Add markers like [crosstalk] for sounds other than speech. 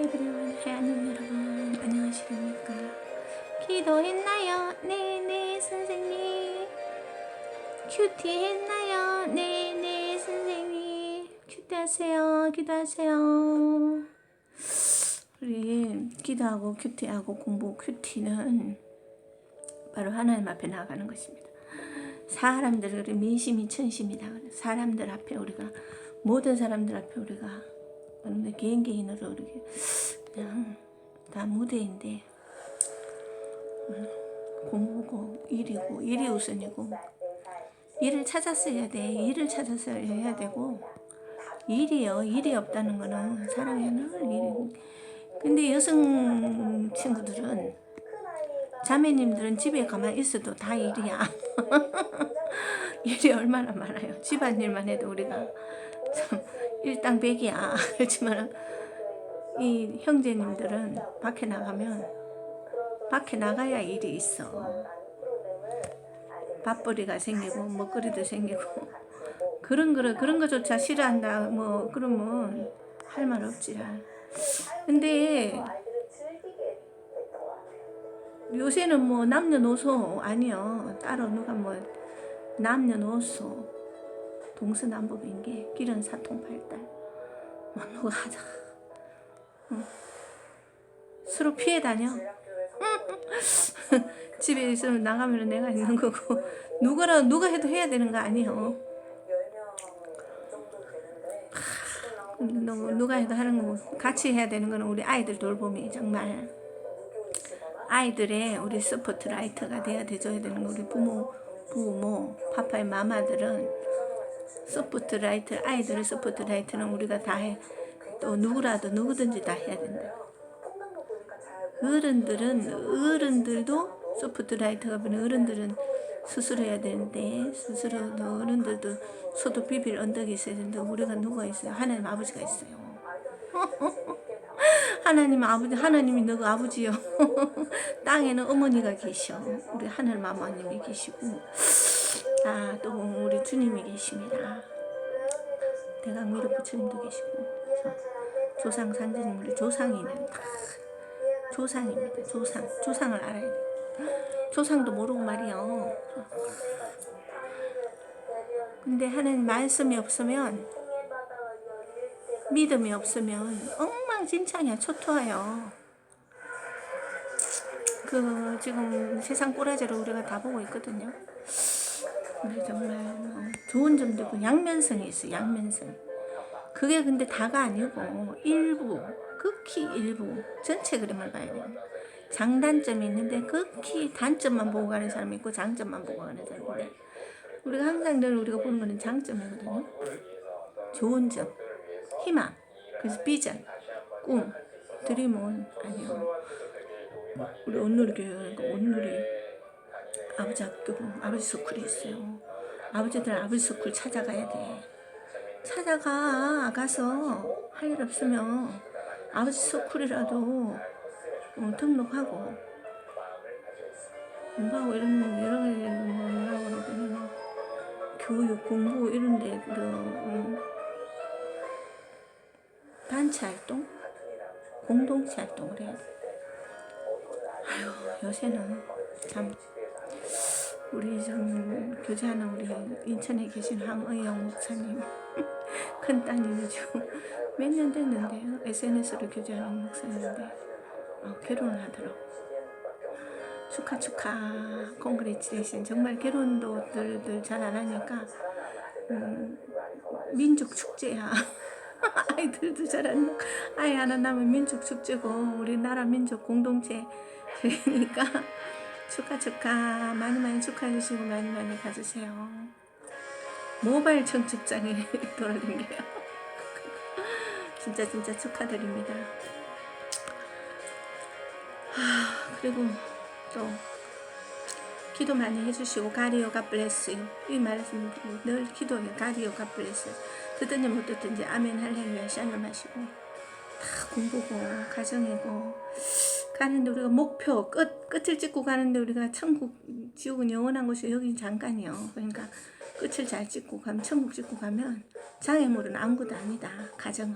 에브리원 하얀님 여러분 안녕하십니까? 기도했나요? 네네 선생님. 큐티 했나요? 네네 선생님. 큐티 하세요 기도하세요. 우리 기도하고 큐티하고 공부 큐티는 바로 하나님 앞에 나가는 것입니다. 사람들 우리 민심이 천심이다. 사람들 앞에 우리가 모든 사람들 앞에 우리가 근데 개인 개인으로 이렇게 그냥 다 무대인데 음, 공부고 일이고 일이 우선이고 일을 찾았어야 돼. 일을 찾아서 해야 되고 일이요. 일이 없다는 거는 사람의 늘 일이고. 근데 여성 친구들은 자매님들은 집에 가만 있어도 다 일이야. [laughs] 일이 얼마나 많아요. 집안일만 해도 우리가. 참 일당백이야. [laughs] 그렇지만 이 형제님들은 밖에 나가면 밖에 나가야 일이 있어. 밥벌이가 생기고 먹거리도 생기고. 그런 거 그런 거조차 싫어한다. 뭐 그러면 할 말 없지라. 근데 요새는 뭐 남녀노소 아니요 따로 누가 뭐 남녀노소 동서남북인 게 길은 사통팔달. 뭐 누가 하자. 응. 서로 피해 다녀? [laughs] 집에 있으면 나가면 내가 있는 거고. 누구라 누가 해도 해야 되는 거 아니요 누- 누가 해도 하는 거 같이 해야 되는 거는 우리 아이들 돌봄이 정말. 아이들의 우리 서포트라이터가 돼야 돼줘야 되는 거 우리 부모 부모 파파의 마마들은 서포트라이터 아이들의 서포트라이터는 우리가 다 해. 또 누구라도 누구든지 다 해야 된다. 어른들은 어른들도 서포트라이터가 되는 어른들은 스스로 해야 되는데 스스로 어른들도 소도 비빌 언덕이 있어야 되는데 우리가 누가 있어요? 하나님 아버지가 있어요. [laughs] 하나님 아버지 하나님이 너그 아버지요. [laughs] 땅에는 어머니가 계셔. 우리 하늘 마마님이 계시고 아 또 우리 주님이 계십니다. 대강 미르 부처님도 계시고 조상 산지님 우리 조상이는 다 조상입니다. 조상 조상을 알아야 돼. 조상도 모르고 말이요. 근데 하나님 말씀이 없으면 믿음이 없으면 엉망진창이야 초토화요. 그 지금 세상 꼬라지를 우리가 다 보고 있거든요. 근데 정말 뭐 좋은 점도 있고 양면성이 있어 양면성. 그게 근데 다가 아니고 일부 극히 일부 전체 그림을 봐야 돼요. 장단점이 있는데 극히 단점만 보고 가는 사람이 있고 장점만 보고 가는 사람이 있는데 우리가 항상 늘 우리가 보는 거는 장점이거든요. 좋은 점, 희망, 그래서 비전, 꿈, 드림은 아니요. 우리 온누리 교회가 온누리 아버지 학교, 아버지 스쿨이 있어요. 아버지들 아버지 스쿨 찾아가야 돼. 찾아가 가서 할 일 없으면 아버지 스쿨이라도 어, 등록하고 공부하고 이런 뭐 뭐라고 그러더니 교육 공부 이런 데 그, 음, 단체 활동 공동체 활동을 해야 돼. 아유 요새는 참 우리 좀 교제하는 우리 인천에 계신 황의영 목사님 [laughs] 큰 따님이죠. 몇 년 됐는데요. SNS로 교제하는 목사님인데 어, 결혼을 하더라고. 축하 축하 콩그레치레이션 정말 결혼도 들들 잘 안 하니까 음, 민족 축제야. [laughs] 아이들도 잘 안 아이 하나 낳으면 민족 축제고 우리나라 민족 공동체 [laughs] 그러니까 축하 축하. 많이 많이 축하해 주시고 많이 많이 가주세요. 모바일 청첩장에 [laughs] 돌아다녀요. 진짜 진짜 축하드립니다. 하, 그리고 또 기도 많이 해주시고 가리오 갓블레스 이 말씀 늘 기도해 가리오 갓블레스 듣든지 못 듣든지 아멘 할렐루야. 샬롬 하시고. 다 공부고 가정이고 가는데 우리가 목표 끝 끝을 찍고 가는데 우리가 천국 지옥은 영원한 곳이 여긴 잠깐이요. 그러니까 끝을 잘 찍고 가면 천국 찍고 가면 장애물은 아무것도 아니다. 가정은